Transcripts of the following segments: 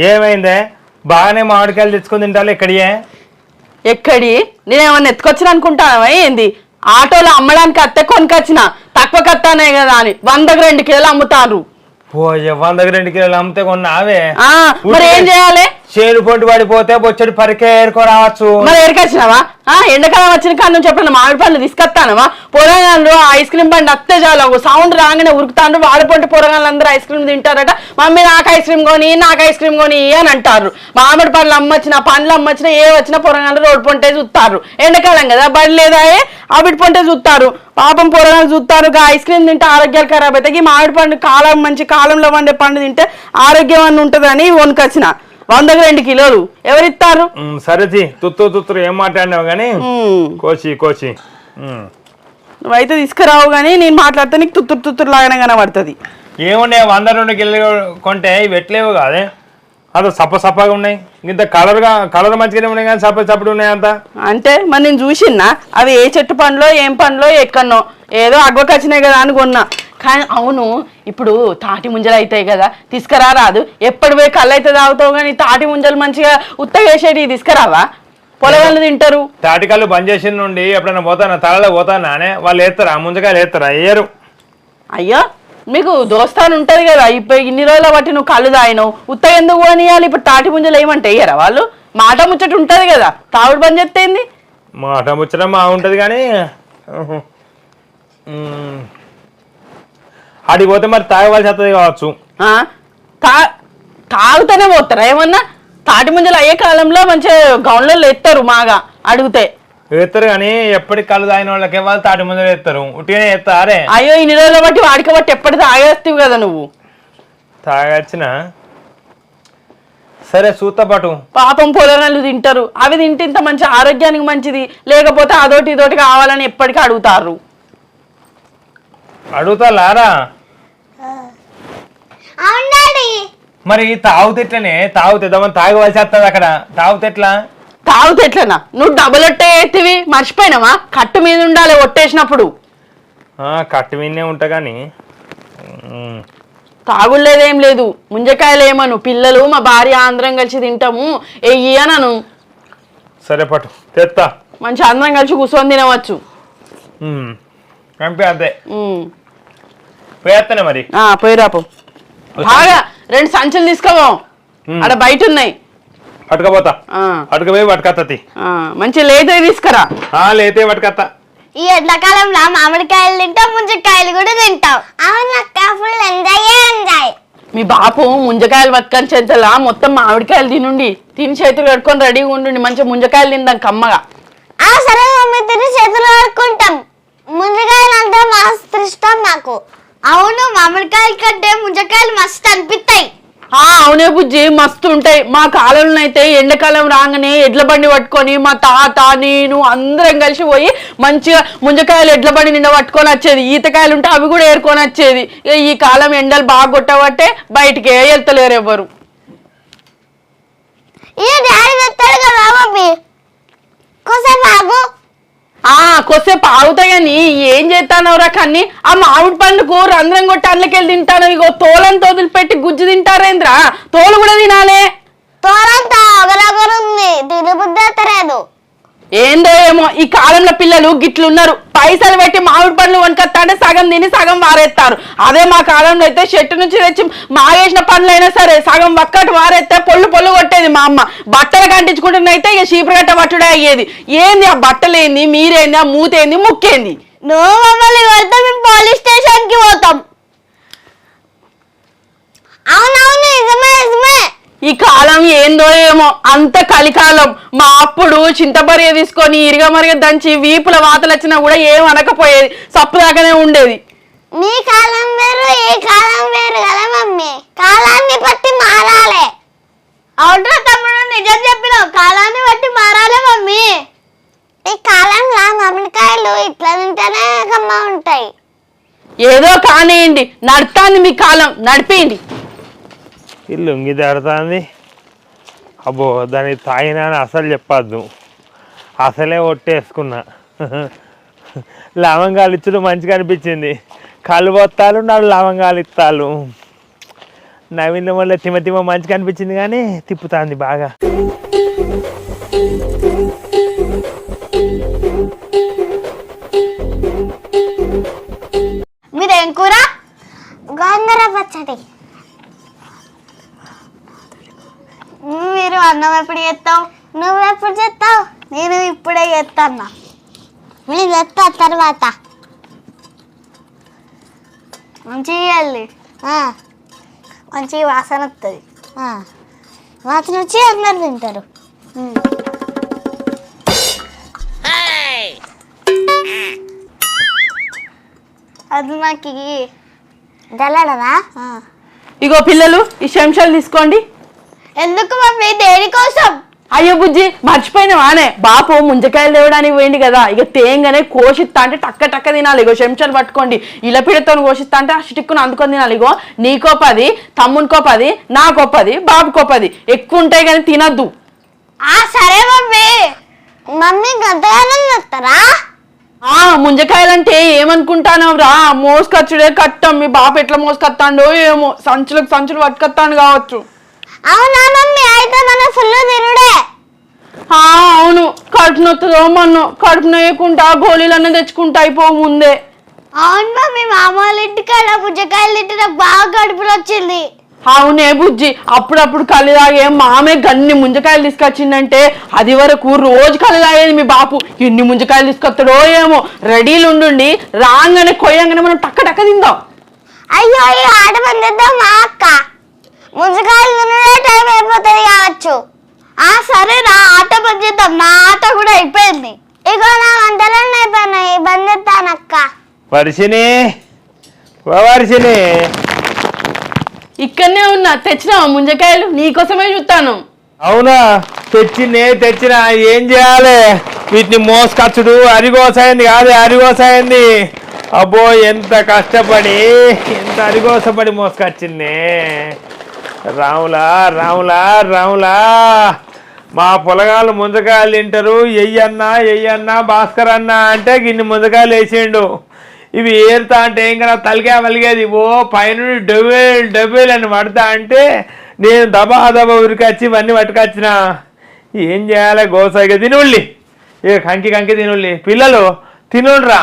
ఏమైందే? బాగానే మామిడికాయలు తెచ్చుకొని తింటారు ఎక్కడియే ఎక్కడి? నేనేమన్నా ఎత్తుకొచ్చిన అనుకుంటావా? ఏంది? ఆటోలో అమ్మడానికి అత్తే కొనుకొచ్చిన. తక్కువ కత్తానే కదా అని. వందకు రెండు కిలోలు అమ్ముతారు. ఓ వంద రెండు కిలోలు అమ్మితే కొన్నావే. ఆ, మరి ఏం చేయాలి? చేను పొంటి పడిపోతే బొచ్చడి పరికే ఏరుకో రావచ్చు. మరి ఎక్కడికొచ్చినావా ఆ ఎండాకాలం వచ్చిన కాడ నుంచి ఎప్పుడన్నా మామిడి పండ్లు తీసుకొస్తానవా? పొరగాళ్ళు ఐస్ క్రీమ్ బండి అత్తే చాలు సౌండ్ రాగానే ఉరుకుతాండ్రు. వాడిపోంటి పొరగాళ్ళు అందరూ ఐస్ క్రీమ్ తింటారట. మమ్మీ నాకు ఐస్ క్రీమ్ కొని నాకు ఐస్ క్రీమ్ కొని అని అంటారు. మామిడి పండ్లు అమ్మొచ్చిన పండ్లు అమ్మొచ్చిన ఏ వచ్చినా పొరగాళ్ళు రోడ్డు పొంటే చూస్తారు. ఎండకాలం కదా బడి లేదా అవిటి పొంటే చూస్తారు. పాపం పొరగాళ్ళు చూస్తారు. ఇక ఐస్ క్రీమ్ తింటే ఆరోగ్యాలు ఖరాబ్ అవుతాయి. ఈ మామిడి పండు కాలం మంచి కాలంలో పండే పండు తింటే ఆరోగ్యం అని ఉంటుందని వణుకొచ్చిన. వందకు రెండు కిలోలు. ఎవరిస్తారు? ఉమ్, సరే తీ. తుత్తు తుత్తు ఏం మాట్లాడినావు కానీ. కోచి కోచి. నువ్వైతే తీసుకురావు కానీ నేను మాట్లాడితే నీకు తుత్తురు తుత్తురు లాగానే కనబడుతుంది. ఏమున్నాయి వంద రెండు కిలో కొంటే ఇవి ఎట్లేవు కాదే? అంత సప్ప సప్పగా ఉన్నాయి. ఇంత కలర్గా కలర్ మంచిగానే ఉన్నాయి కానీ సప్ప సప్పుడు ఉన్నాయి అంత? అంటే మరి నేను చూసిన్నా అవి ఏ చెట్టు పండ్లో ఏం పండ్లో ఎక్కడనో ఏదో అగ్గకొచ్చినాయి కదా అని కొన్నా కానీ అవును ఇప్పుడు తాటి ముంజలు అవుతాయి కదా తీసుకురా రాదు. ఎప్పుడు పోయి కళ్ళు అయితే తాగుతావు కానీ తాటి ముంజలు మంచిగా ఉత్తగా వేసేటివి తీసుకురావా? పొలగాళ్ళు తింటారు. తాటికాళ్ళు బంద్ చేసిన నుండి ఎప్పుడైనా పోతానా? తలలో పోతానా? అనే వాళ్ళు వేస్తారా ముందుకాయలు వేస్తారా వేయరు అయ్యో మీకు దోస్తాను ఉంటది కదా. ఇప్పుడు ఇన్ని రోజుల బట్టి నువ్వు కళ్ళు తాగినావు. ఉత్త ఎందుకు కొనియాలి ఇప్పుడు తాటి ముంజలు ఏమంటే వేయరా వాళ్ళు? మాట ముచ్చట ఉంటది కదా. తాగుడు బంద్ చెప్తేంది మాట ముచ్చడం మా ఉంటుంది కానీ. ఆడికి పోతే మరి తాగవలసి వస్తుంది కావచ్చు. ఆ? తా తాగుతూనే పోతారా? ఏమన్నా తాటి ముంజలు అయ్యే కాలంలో మంచిగా గౌన్లలో ఎత్తారు మాగా అడిగితే. వేస్తారు కానీ ఎప్పటికి కళ్ళు తాగిన వాళ్ళకి వాళ్ళు తాటి ముందర వేస్తారు ఉట్టిగానే వేస్తారే అయ్యో ఇన్ని రోజుల బట్టి వాడిక బట్టి ఎప్పటి తాగేస్తావు కదా నువ్వు. తాగచ్చిన? సరే సూత పాటు. పాపం పొలగాళ్ళు తింటారు. అవి తింటే ఇంత మంచి ఆరోగ్యానికి మంచిది. లేకపోతే అదోటి ఇదోటి కావాలని ఎప్పటికీ అడుగుతారు. అడుగుతా లారా. మరి తాగుతే ఎట్లనే తాగుతే దమని తాగవలసి వస్తుంది అక్కడ. తాగుతే ఎట్లా తాగుతే ఎట్లనా నువ్వు డబుల్ ఒట్టే ఎత్తివి మర్చిపోయినావా? కట్టు మీద ఉండాలి ఒట్టేసినప్పుడు. ఆ, కట్టు విన్నే ఉంటా కానీ. తాగులేదేం లేదు. ముంజకాయలు ఏమను పిల్లలు మా భార్య ఆంధ్రం కలిసి తింటాము. ఎయ్యి అనను. సరే పట్టు. తెస్తా మంచి అందరం కలిసి కూర్చొని తినవచ్చు. అంతే మరి? ఆ, పోయిరా పో. బాగా రెండు సంచులు తీసుకోవా. అక్కడ బయట ఉన్నాయి పట్టుకపోతా ఆ, పట్టుకపోయి పట్టుకత్తది. ఆ, మంచి లేతే తీసుకురా. ఆ లేతే పట్టుకత్తా. ఈ ఎండాకాలంలో మామిడికాయలు తింటాం ముంజకాయలు కూడా తింటాం. అవును అక్క ఫుల్ ఎంజాయ్ ఎంజాయ్ మీ బాపు ముంజకాయలు పట్టుకొని చేతలా మొత్తం మామిడికాయలు తినుండి తిని చేతులు కట్టుకొని రెడీగా ఉండండి మంచిగా ముంజకాయలు తిందాం కమ్మగా. ఆ సరే మమ్మీ తిని చేతులు ఆడుకుంటాం ముంజకాయలు అంటే మస్తు ఇష్టం నాకు. అవును మామిడికాయల కంటే ముంజకాయలు మస్తు అనిపిస్తాయి ఆ అవునే బుజ్జి మస్తు ఉంటాయి. మా కాలంలో అయితే ఎండాకాలం రాగానే ఎడ్ల బండి పట్టుకొని మా తాత నేను అందరం కలిసి పోయి మంచిగా ముంజకాయలు ఎడ్ల బండి నిండా పట్టుకొని వచ్చేది. ఈతకాయలు ఉంటే అవి కూడా ఏరుకొని వచ్చేది. ఇక ఈ కాలం ఎండలు బాగా కొట్టబట్టే బయటికి వెళ్తలేరు ఎవరు ఈ డాడీ తెస్తాడు కదా కోసే బాబు ఆ కొసేపు ఆగుతాయి ఏం చేస్తానవరా కానీ ఆ మామిడి పండుకు రంధ్రం కొట్టి అందులోకెళ్ళి తింటాను. ఇగో తోలంతో వదిలిపెట్టి గుజ్జు తింటారేంద్రా? తోలు కూడా తినాలే. తోలంతా ఉంది. తిని ఏందో ఏమో ఈ కాలంలో పిల్లలు గిట్లున్నారు. పైసలు పెట్టి మామిడి పండ్లు వనకత్తా సగం తిని సగం వారేస్తారు అదే మా కాలంలో అయితే చెట్టు నుంచి తెచ్చి మాగేసిన పండ్లు సరే సగం ఒక్కటి వారేస్తే పొల్లు పొల్లు కొట్టేది మా అమ్మ. బట్టలు కంటించుకుంటున్నైతే ఇక చీపురగట్ట పట్టుడే అయ్యేది. ఏంది ఆ బట్టలు ఏంది మీరేంది ఆ మూతేంది ముక్కేంది? నువ్వు మమ్మల్ని కొడితే మేము పోలీస్ స్టేషన్కి పోతాం. అవునవును నిజమే నిజమే. ఈ కాలం ఏందో ఏమో అంత కలికాలం. మా అప్పుడు చింతబరియ తీసుకొని ఇరిగమరిగ దంచి వీపుల వాతలు వచ్చినా కూడా ఏం అనకపోయేది సప్పు దాకానే ఉండేది. మీ కాలం వేరు ఈ కాలం వేరు కదా మమ్మీ. కాలాన్ని బట్టి మారాలి. అవునరా తమ్ముడు నిజం చెప్పినావు. కాలాన్ని బట్టి మారాలి మమ్మీ. ఈ కాలంలో మామిడికాయలు ఇట్లా తింటేనే కమ్మ ఉంటాయి. ఏదో కానియండి నడుతాంది మీ కాలం. నడిపేయండి. ఈ లొంగి దాడుతుంది అబ్బో దాన్ని తాగినా అని అసలు చెప్పద్దు. అసలే ఒట్టేసుకున్నా. లవంగాలు ఇచ్చుడు మంచిగా అనిపించింది. కళ్ళు బొత్తాలు నాడు లవంగాలు ఇస్తాలు నవీన్ వల్ల తిమ తిమ మంచిగా అనిపించింది కానీ తిప్పుతాంది బాగా. మీరేం కూర? గోంగూర పచ్చడి మీరు అన్నం ఎప్పుడు చేస్తావు? నువ్వు ఎప్పుడు చేస్తావు? నేను ఇప్పుడే చేస్తాను నేను చేస్తా తర్వాత. మంచిగా చేయాలి. మంచి వాసన వస్తుంది వాసన వచ్చి అందరు తింటారు. అది నాకు జల్లడదా ఇగో పిల్లలు ఈ శంషాలు తీసుకోండి. ఎందుకు మమ్మీ? దేనికోసం? అయ్యో బుజ్జి మర్చిపోయినవానే బాపు ముంజకాయలు తేవడానికి పోయింది కదా. ఇక తేంగానే కోషిస్తా అంటే టక్క టక్క తినాలి. ఇగో చెంచాలు పట్టుకోండి. ఇలా పిడతో కోషిస్తా అంటే ఆ స్టిక్కును అందుకొని తినాలి. ఇగో నీకో పది తమ్మునికో పది నాకో పది బాబుకో పది ఎక్కువ ఉంటాయి కానీ తినద్దు. ఆ సరే మమ్మీ. మమ్మీ గంతగానం చేస్తారా ఆ ముంజకాయలంటే ఏమనుకుంటాను రా? మోసుకొచ్చుడే కట్టం. మీ బాపు ఎట్లా మోసుకొత్తాండో ఏమో. సంచులకు సంచులు పట్టుకొత్తాను కావచ్చు. అవునా మమ్మీ అయితే మన ఫుల్ తిరుడే అవును. కడుపు నొత్తుందో మన్ను కడుపు నొయ్యకుండా గోళీలన్నీ తెచ్చుకుంటా అయిపో ముందే. అవును మమ్మీ మామ వాళ్ళ ఇంటికాడ పుచ్చకాయలు తింటే నాకు బాగా కడుపులో వచ్చింది. అవునే బుజ్జి అప్పుడప్పుడు కళ్ళు తాగే మామే గన్ని ముంజకాయలు తీసుకొచ్చిందంటే అది వరకు రోజు కళ్ళు తాగేది మీ బాపు. ఎన్ని ముంజకాయలు తీసుకొస్తాడో ఏమో. రెడీలు ఉండుండి రాగానే కొయ్యంగానే మనం టక్క టక్క తిందాం. అయ్యో ఈ ఆట పందిద్దాం మా అక్క. ముసకాయలు తినడే టైం అయిపోతుంది కావచ్చు. ఆ సరే నా ఆట పందిద్దాం నా ఆట కూడా అయిపోయింది. ఇగో నా వంటలన్నీ అయిపోయినాయి. బందిస్తానక్క వర్షిని ఓ వర్షిని ఇక్కడనే ఉన్నా. తెచ్చినావా ముంజకాయలు? నీకోసమే చూస్తాను. అవునా? తెచ్చినే తెచ్చిన. ఏం చేయాలి? వీటిని మోసుకచ్చుడు. అరిగోసైంది కాదు అరిగోసైంది అబ్బో ఎంత కష్టపడి ఎంత అరిగోసపడి మోసుకొచ్చింది. రాములా రాములా రాములా మా పొలగాళ్ళు ముంజకాయలు తింటారు. ఎయ్యన్నా ఎయ్యన్నా భాస్కర్ అన్న అంటే గిన్ని ముంజకాయలు వేసిండు. ఇవి ఏరుతా అంటే ఏం కదా తలిగా మలిగేది ఓ పైన డబ్బులు డబ్బులు అని పడతా అంటే నేను దబా దబా ఉరికొచ్చి ఇవన్నీ పట్టుకొచ్చిన. ఏం చేయాలి? గోసాయిగా తినుళ్ళి. ఇక కంకి కంకి తినుళ్ళి. పిల్లలు తినుండ్రా.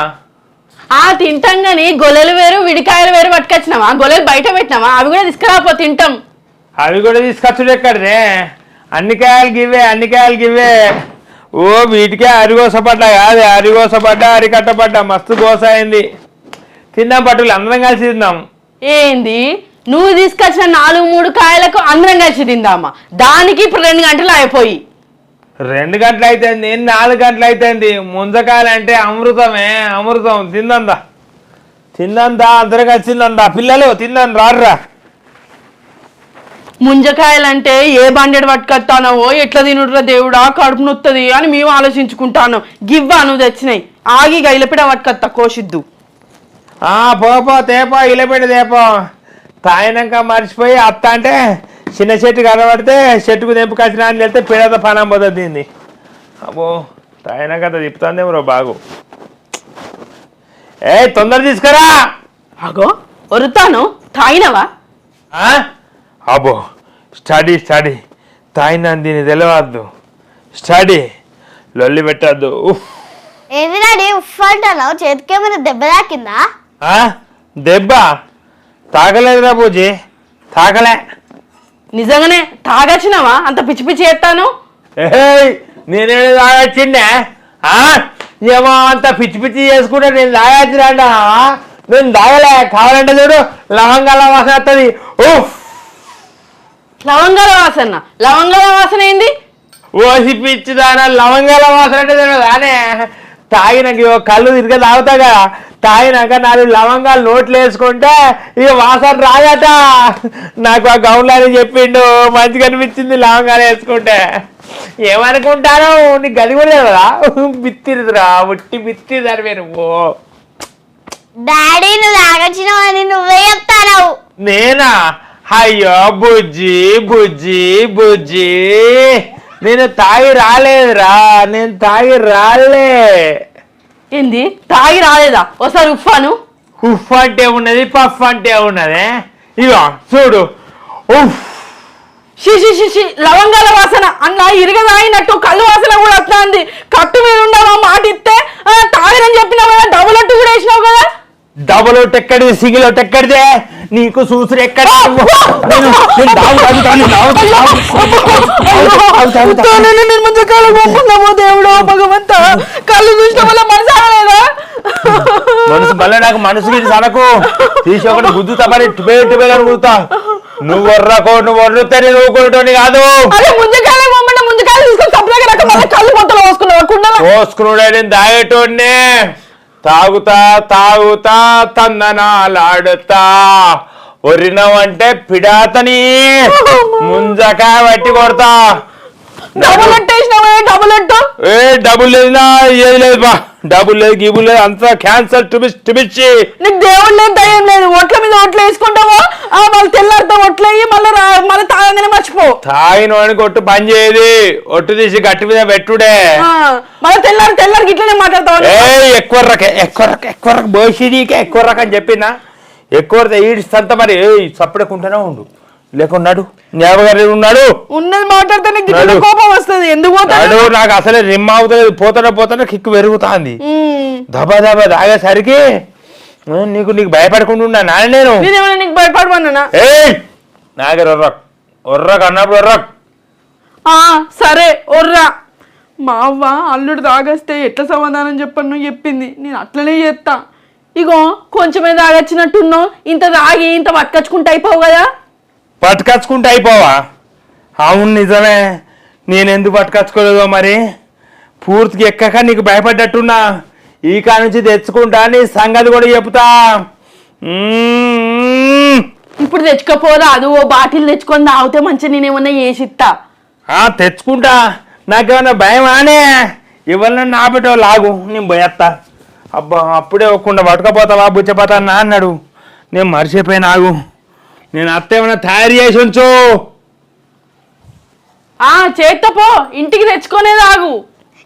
ఆ తింటాం కానీ గొలెలు వేరు విడికాయలు వేరు పట్టుకొచ్చినావా గొలెలు బయట పెట్టినావా అవి కూడా తీసుకురాపో తింటాం. అవి కూడా తీసుకొచ్చుడు ఎక్కడదే? అన్ని కాయలు గివ్వే అన్ని కాయలు గివ్వే. ఓ వీటికే అరిగోసపడ్డా కాదే. అరిగోసపడ్డా అరికట్టపడ్డా. మస్తు గోస అయింది. తిందాం పట్టులు అందరం కలిసి తిందాం ఏంది? నువ్వు తీసుకొచ్చిన నాలుగు మూడు కాయలకు అందరం కలిసి తిందామా? దానికి ఇప్పుడు రెండు గంటలు అయిపోయి. రెండు గంటలు అయిపోయింది నాలుగు గంటలు అయిపోయింది ముంజకాయలు అంటే అమృతమే. అమృతం. తిందందా తిందందా అందరం కలిసి తిందందా పిల్లలు తిందాం రారురా. ముంజకాయలంటే ఏ బండెడు పట్టుకొస్తానో ఎట్లా తినుడురా దేవుడా కడుపు నొత్తది అని మేము ఆలోచించుకుంటాను. గివ్వా నువ్వు తెచ్చినాయి. ఆగి గైలపిడ పట్టుకొత్తా కోసిద్దు. ఆ పోపో తేపో ఇలబెట్టి తేపో. తాగినాక మర్చిపోయి అత్త అంటే చిన్న చెట్టు కనబడితే చెట్టుకు తెంపు కచ్చిన అని వెళ్తే పిడత పనం పోతుంది దీన్ని. అబ్బో తాగినాక అంత తిప్పుతుందేమో బాగు. ఏ తొందర తీసుకురా. అగో ఒరుతాను. తాగినవా? ఆ? అబ్బో స్టడీ స్టడీ. తాగినా దీన్ని తెలియవద్దు స్టడీ. లొల్లి పెట్టద్దు. ఏంది డాడీ ఉఫ్ అంటున్నావు? చేతికి ఏమైనా దెబ్బ తాకిందా? ఆ? దెబ్బ? తాకలేదురా పూజీ. తాకలే నిజంగానే తాగచ్చినవా? అంత పిచ్చి పిచ్చి చేస్తాను ఏయ్ నేనేమి తాగొచ్చిండే? ఆ? ఏమో అంత పిచ్చి పిచ్చి చేసుకుంటే నేను తాగొచ్చినా నేను తాగలే. కావాలంటే చూడు లవంగాల వాసన వస్తుంది ఉఫ్. లవంగాల వాసన. లవంగాల వాసన ఏంది? ఓసి పిచ్చి దానా లవంగాల వాసన అంటే తెలియదు కానీ తాగినాక ఇగో కళ్ళు తిరిగి తాగుతాగా తాగినాక నాలుగు లవంగాలు నోట్లు వేసుకుంటే ఇక వాసన రాదట. నాకు ఆ గౌన్లని చెప్పిండు మంచిగా అనిపించింది లవంగాలు వేసుకుంటే. ఏమనుకుంటాను నీకు గది కూడా కదా బిత్తిరిదిరా ఉట్టి బిత్తిరిదారు మీరు ఓ డాడీ నువ్వు తాగొచ్చినావు అని నువ్వే చెప్తావు నేనా? అయ్యో బుజ్జి బుజ్జి బుజ్జి. నేను తాగి రాలేదురా నేను తాగి రాలే. ఏంది? తాగి రాలేదా? ఒకసారి ఉఫాను ఉఫ్ అంటే ఉన్నది పఫ్ అంటే ఉన్నది. ఇగో చూడు. ఉఫ్. షిషి షిషి లవంగాల వాసన. అన్న ఇరగ తాగినట్టు కళ్ళు వాసన కూడా వస్తుంది. కట్టు మీద ఉండవా మాట ఇస్తే ఆ, తాగనని చెప్పినావు కదా డబుల్ అట్టు కూడా వేసినావు కదా. డబుల్ ఒకటి ఎక్కడిది సింగిల్ ఒకటి ఎక్కడిదే నీకు చూసురు ఎక్కడ? దేవుడు భగవంత. కళ్ళు చూసిన వల్ల మనసు మనసు మళ్ళీ నాకు మనసుకి ఇది సనకు తీసి ఒకటి గుద్దుతా మరి టుబే టుబే అని గుద్దుతా నువ్వు వర్రకో నువ్వు వర్రితే నేను ఊరుకునేటోని కాదు. పోసుకున్నాడే నేను తాగేటోడినే తాగుతా తాగుతా తందనాలాడుతా. ఒరినవంటే పిడాతని. ముంజకాయ పట్టి కొడతా. డబుల్ డబుల్ ఏ నా ఏది లేదు బా డబ్బులు లేదు గిబులు లేదు అంతా క్యాన్సర్ టుబిచ్ టుబిచ్చి నీకు దేవుడు లేదు దయ్యం లేదు. ఒట్ల మీద ఒట్లు వేసుకుంటావో ఆ మళ్ళీ తెల్లారితో ఒట్లు వేయి మళ్ళీ రా- మళ్ళీ తాగంగానే మర్చిపో. తాగిన వాడికి ఒట్టు పని చేయది. ఒట్టు తీసి గట్టి మీద పెట్టుడే. ఆ, మళ్ళీ తెల్లారి తెల్లారి ఇట్లనే మాట్లాడతావు ఏ ఎక్కువ రక ఎక్కువ రక ఎక్కువ రక భవిష్యత్తుకే ఎక్కువ రకం చెప్పినా? ఎక్కువ ఈడిస్తంత మరి ఏ చప్పుడకుంటూనే ఉండు. లేకున్నాడు? జ్ఞాపగారు ఉన్నాడు ఉన్నది మాట్లాడితే. కోపం వస్తుంది. ఎందుకు పోతాడు? నాకు అసలే రిమ్ అవుతలేదు. పోతానే పోతానే కిక్కు పెరుగుతాంది. దబా దబా తాగేసరికి నీకు నీకు భయపడకుండా ఉన్నా నాన్న నేను నీకు భయపడమన్నా నాగర్ ఒర్రక్ ఒర్రక్ అన్నప్పుడు ఒర్రక్ ఆ సరే ఒర్రా. మా అవ్వ అల్లుడు తాగేస్తే ఎట్లా సమాధానం చెప్పను? చెప్పింది. నేను అట్లనే చేస్తా ఇగో కొంచెమే తాగొచ్చినట్టున్నావు. ఇంత తాగి ఇంత పట్టుకొచ్చుకుంటే అయిపోవు కదా. పట్టుకచ్చుకుంటే అయిపోవా? అవును నిజమే. నేను ఎందుకు పట్టుకచ్చుకోలేదో మరి? పూర్తిగా ఎక్కక నీకు భయపడ్డట్టున్నా. ఈ కా నుంచి తెచ్చుకుంటా నీ సంగతి కూడా చెప్తా. ఇప్పుడు తెచ్చుకోపోరా? అది ఓ బాటిల్ తెచ్చుకొని తాగితే మంచిగా నేనేమన్నా చేసిస్తా ఆ తెచ్చుకుంటా. నాకేమన్నా భయం ఆనే? ఎవరినన్నా నాపెట్టో లాగు నేను పోయేస్తా అబ్బా అప్పుడే ఒకుండా పట్టుకపోతావా బుచ్చపోతా నా అన్నాడు. నేను మర్చిపోయిన ఆగు. నేను అత్త ఏమైనా తయారు చేసి ఉంచు. ఆ చేత్తో పో. ఇంటికి తెచ్చుకొనే తాగు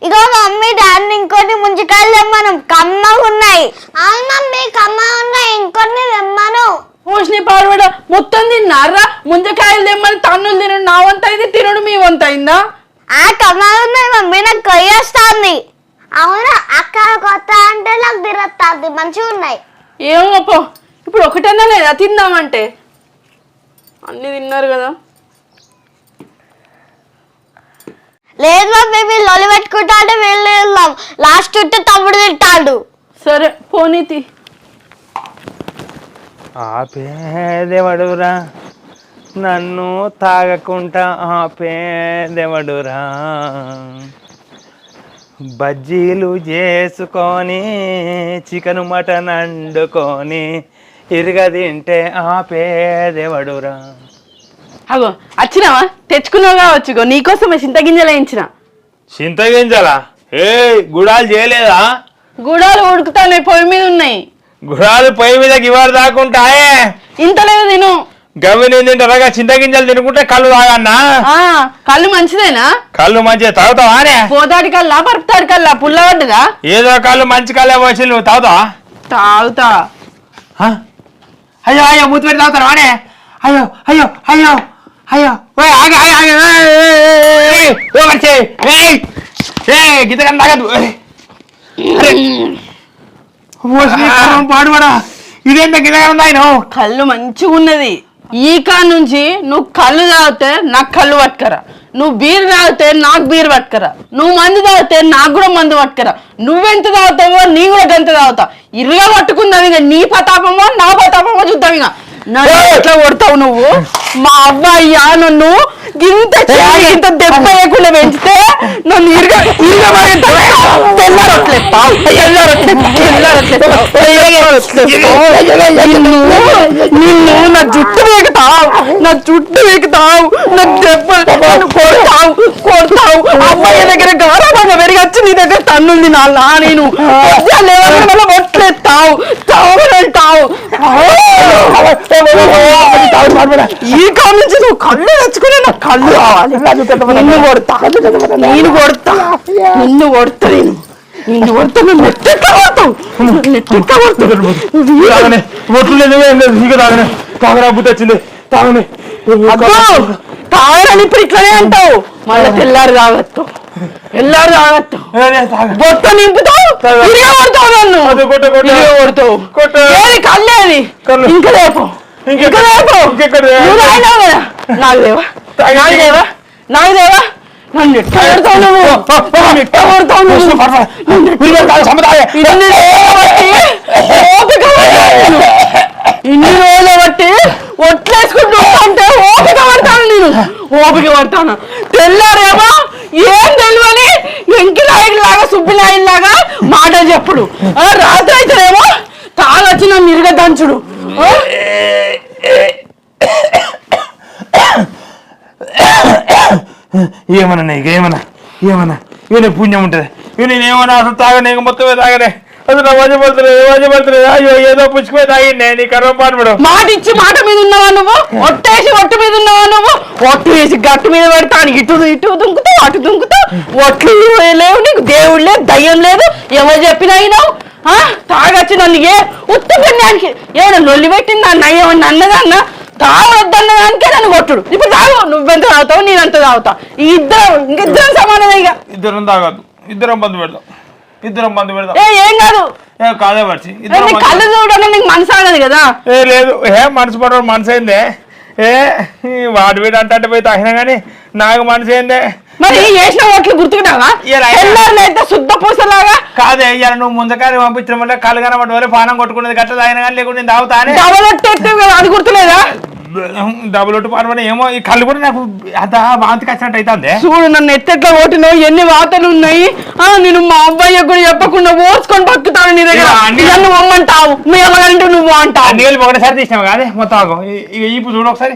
ఇగో మమ్మీ దాన్ని ఇంకొన్ని ముంజికాయలు తెమ్మను. కమ్మగా ఉన్నాయి. అవును మమ్మీ కమ్మగా ఉన్నాయి. ఇంకొన్ని తెమ్మను. పోషణ పాడబడ మొత్తం తిన్నారా? ముంజకాయలు తెమ్మని తన్నులు తినడు నా వంత అయింది తినడు మీ వంత అయిందా? ఆ కమ్మగా ఉన్నాయి మమ్మీ. నాకు కొయ్యేస్తుంది అవును? అక్క కొత్త అంటే నాకు తిరగస్తుంది మంచిగా ఉన్నాయి ఏమో పో. ఇప్పుడు ఒకటన్నా లేదా? తిందామంటే. అన్ని తిన్నారు కదా. లేదు మమ్మీ వీళ్ళు లొలి పెట్టుకుంటా అంటే వీళ్ళు వెళ్దాం లాస్ట్ చుట్టూ తమ్ముడు తింటాడు. సరే పోనీతి ఆపేదేవడురా నన్ను తాగకుండా ఆపేదేవడురా. బజ్జీలు చేసుకొని చికెన్ మటన్ వండుకొని తింటే ఆపేదేవడురా? అగో వచ్చినావా తెచ్చుకున్నావు కావచ్చు ఇగో నీకోసమే చింతగింజలు వేయించిన. చింతగింజలా? ఏ గుడాలు చేయలేదా? గుడాలు ఉడుకుతానే పొయ్యి మీద ఉన్నాయి. గుడాలు పొయ్యి మీద ఇవారు దాకుంటాయే. ఇంత లేదు తిను. గవి నేను తింటారా చింతగింజలు తినుకుంటే కళ్ళు తాగన్నా? ఆ కళ్ళు మంచిదేనా? కళ్ళు మంచిగా తాగుతావానే పోతాడి కల్లా పరుపుతాడి కల్లా పుల్లబడ్డదా ఏదో కాళ్ళు మంచి కాళ్ళే పోసి నువ్వు తాగుతావా? తాగుతా. హ? అయ్యో అయ్యో మూతి పెట్టి తాగుతారు? వాడే. అయ్యో అయ్యో అయ్యో అయ్యో. ఓయ్ ఆగు ఆగు ఓ మనిషి, ఏయ్, ఏయ్, గీత పాడుపడా ఇదేంత గీత తాగినావు కళ్ళు మంచిగా ఉన్నది ఈ కా నుంచి నువ్వు కళ్ళు తాగితే నాకు కళ్ళు పట్టుకరా. నువ్వు బీర్ తాగితే నాకు బీర్ పట్టుకరా. నువ్వు మందు తాగితే నాకు కూడా మందు పట్టుకరా. నువ్వెంత తాగుతావో నీ కూడా గంత తాగుతావు ఇరుగా పట్టుకుందాం ఇక. నీ పతాపమో నా పతాపమో చూద్దాం ఇక. ఎట్లా కొడతావు నువ్వు? మా అబ్బాయ్యా నన్ను ఇంత ఇంత దెబ్బ వేయకుండా పెంచితే నన్ను ఇరుగా నిన్ను నిన్ను నా జుట్టు వేగుతావు నా జుట్టు వేగుతావు నా దెబ్బ కొడతావు కొడతావు. అమ్మాయి దగ్గర గౌరవంగా పెరిగొచ్చి నీ దగ్గర తన్నుంది నాలా నేను. లేవకుండా బొట్లేస్తావు చావునంటావు ఈ కాలం నుంచి నువ్వు కళ్ళు తెచ్చుకునే నాకు కళ్ళు నిన్ను కొడతా. నేను కొడతా. నిన్ను కొడతా నేను. నిన్ను కొడతా. నువ్వు నెట్టెక్క కొడతావు నెట్టెక్క కొడతావు తాగనే. ఒట్లు లేదు. తాగనే. తాగరా బుద్ధి వచ్చింది. తాగని. తాగని ఇప్పుడు ఇట్లనే అంటావు. మళ్ళీ తెల్లారు తాగత్తు. తెల్లారు తాగత్తు. బొత్త నింపుతావు? కొడతావు నన్ను. కొడతావు. ఏది కళ్ళేది కళ్ళు. ఇంకా లేపు? ఇంకా లేపు? నువ్వు తాగినావు కదా? నాకు దేవా తాగి. నాకు దేవా నాకు దేవా నన్ను ఎట్ట కొడతావు నువ్వు? నన్ను ఎట్ట కొడతావు నువ్వు? ఇన్ని రోజులు బట్టి. ఇన్ని రోజులు బట్టి ఒట్లేసుకుంటూ అంటే ఓపిక పడతాను నేను. ఓపిక పడతాను? తెల్లారేమో ఏం తెలియని వెంకి నాయుడు లాగా సుబ్బి లాగా మాట చెప్పుడు రాత్రి అయితేనేమో తాగొచ్చిన మిరుగ దంచుడు ఏమన్నా నీకు? ఏమన్నా? ఏమన్నా? ఇవి పుణ్యం ఉంటుంది. ఈయన ఏమన్నా అసలు తాగనే ఇంక మొత్తమే తాగనే. అసలు వజ పడుతుంది అయ్యో ఏదో పుచ్చుకుపోయి తాగిండే నీ కర్మ పాటు మాట ఇచ్చి మాట మీద ఉన్నావా నువ్వు? ఒట్టేసి ఒట్టు మీద ఉన్నావా నువ్వు? ఒట్టు వేసి గట్టు మీద పెడతాను ఇటు ఇటు దుంకుతావు అటు దుంకుతావు ఒట్లు లేవు నీకు. దేవుడు లేదు దయ్యం లేదు. ఎవరు చెప్పినా అయినావు? తాగొచ్చి నన్ను ఏ? ఉత్తు పుణ్యానికి. ఏమైనా లొల్లి పెట్టిందా? అన్న ఏమన్నా అన్నదన్న? తాగొద్దన్న దానికే నన్ను కొట్టుడు. ఇప్పుడు తాగు. నువ్వెంత తాగుతావు? నేనంత తాగుతా? ఈ ఇద్దరం ఇంకిద్దరం సమానమే ఇక. ఇద్దరం తాగద్దు. ఇద్దరం బంధు పెడదాం. ఇద్దరం బంధు పెడదాం. ఏ ఏం కాదు. ఏ కాదే పడిచి ఏ, ఇద్దరం నీ బంధు కళ్ళు చూడడం నీకు మనసు ఆగదు కదా? ఏ లేదు. ఏ మనసు పడవాడు మనసు అయిందే ఏ ఈ వాడు వీడు అంటే పోయి తాగినా కానీ నాకు మనసు అయిందే మరి చేసిన ఓట్లు గుర్తుకున్నావా? తెల్లారులైతే శుద్ధ పూసలాగా కాదే ఇవాళ నువ్వు ముందకారి పంపించడం వల్ల కళ్ళు కనబడి వల్ల పానం కొట్టుకున్నది గట్ల తాగినా కానీ లేకుండా నేను తాగుతానే అది గుర్తులేదా? డబుల్ ఒట్టు పాడమని ఏమో ఈ కళ్ళు కూడా నాకు అంత వాంతికి వచ్చినట్టు అవుతుంది చూడు నన్ను ఎత్తెట్లా కొట్టినావు ఎన్ని వార్తలు ఉన్నాయి? ఆ నేను మా అబ్బాయి కూడా చెప్పకుండా ఓసుకొని బతుకుతాను నీ దగ్గర. నన్ను అమ్మంటావు మీ అమ్మగారింటే నువ్వు అంటావు. నీళ్ళు ఒకటిసారి తీసినావు కాదే మొత్తం ఇక ఈపు చూడు ఒకసారి.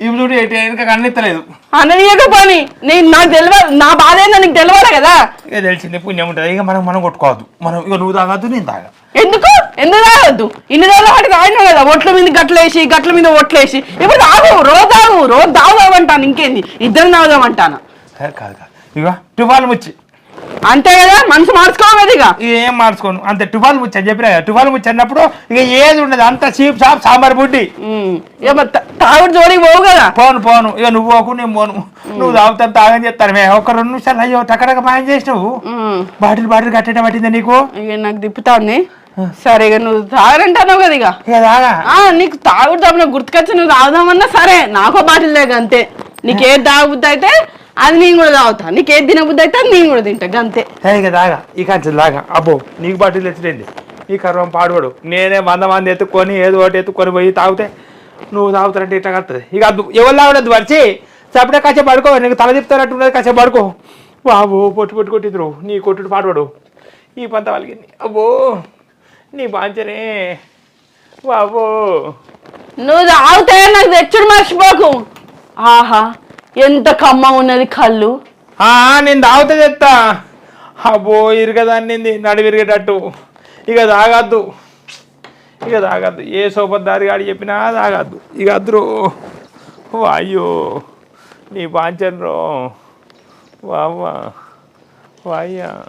ఈపు చూడు ఎటు వెనక కన్నెత్తలేదు అననీయక పని నేను నాకు తెలియదు నా బాధ ఏందో నీకు తెలియాలి కదా. ఇక తెలిసింది పుణ్యం ఉంటుంది. ఇక మనం మనం కొట్టుకోవద్దు. మనం ఇక నువ్వు తాగద్దు నేను తాగా ఎందుకు? ఎందుకు తాగొద్దు? ఇన్ని రోజుల వాటికి తాగినావు కదా ఒట్ల మీద గట్లేసి గట్ల మీద ఒట్లేసి ఇప్పుడు తాగు రోజు తాగు రోజు తాగుదామంటాను ఇంకేంది? ఇద్దరు తాగుదామంటాను? కాదు కాదు. ఇక టుఫాల్ ముచ్చి. అంతే కదా? మనసు మార్చుకోవాలి ఇక. ఏం మార్చుకోను? అంతే టుఫాల్ ముచ్చి అని చెప్పినా కదా టుఫాల్ ముచ్చి అన్నప్పుడు ఇక ఏది ఉండదు. అంత చీప్ షాప్ సాంబార్ బుడ్డి. ఉమ్. ఇక మరి తా- తాగుడు జోడికి పోవు కదా? పోను పోను. ఇక నువ్వు పోకు నేను పోను. నువ్వు తాగుతాను తాగని చెప్తాను. మే ఒక రెండు నిమిషాలు అయ్యో టక్కడక మాయం చేసినావు? ఉమ్. బాటిల్ బాటిల్ కట్టడం పట్టిందా నీకు? ఇక నాకు తిప్పుతాంది. సరే ఇక నువ్వు తాగరంటావు కదా ఇక. ఇక తాగా? ఆ, నీకు తాగుడు తప్ప నాకు గుర్తుకొచ్చి నువ్వు తాగుదామన్నా సరే. నాకో బాటిల్ లేక అంతే. నీకేది తాగబుద్ధి అయితే అది నేను కూడా తాగుతా. నీకేది తినబుద్ధి అయితే అది నేను కూడా తింటా గంతే. ఏ, ఇక తాగా ఇక అంచెలు తాగా. అబ్బో నీకు బాటిల్ తెచ్చిపోయింది ఈ కర్వం పాడువాడు నేనే వంద మంది ఎత్తుకొని ఏదో ఒకటి ఎత్తుకొని పోయి తాగితే నువ్వు తాగుతారంటే ఇట్లా కడుతుంది ఇక అద్దు ఎవరు తాగడద్దు వరిచి చప్పుడే కాసేపు పడుకో. నీకు తల తిప్పుతారట్టు ఉన్నది కాసేపు పడుకో. బాబు పొట్టు పొట్టు కొట్టిద్రు నీ కొట్టుడు పాడువాడు ఈ పంత వాళ్ళకి అబ్బో నీ బాంచనే. బాబో. నువ్వు తాగితే నాకు తెచ్చుడు మర్చిపోకు. ఆహా. ఎంత కమ్మ ఉన్నది కళ్ళు? ఆ, నేను తాగుతా చెప్తా. అబ్బో ఇరగదాన్నింది నడివిరిగేటట్టు ఇక తాగద్దు. ఇక తాగద్దు. ఏ సోపద్దారి గాడి చెప్పినా తాగద్దు. ఇక అద్దరు. అయ్యో. నీ పాంచన్రో. వావ్వా. వాయ్యా.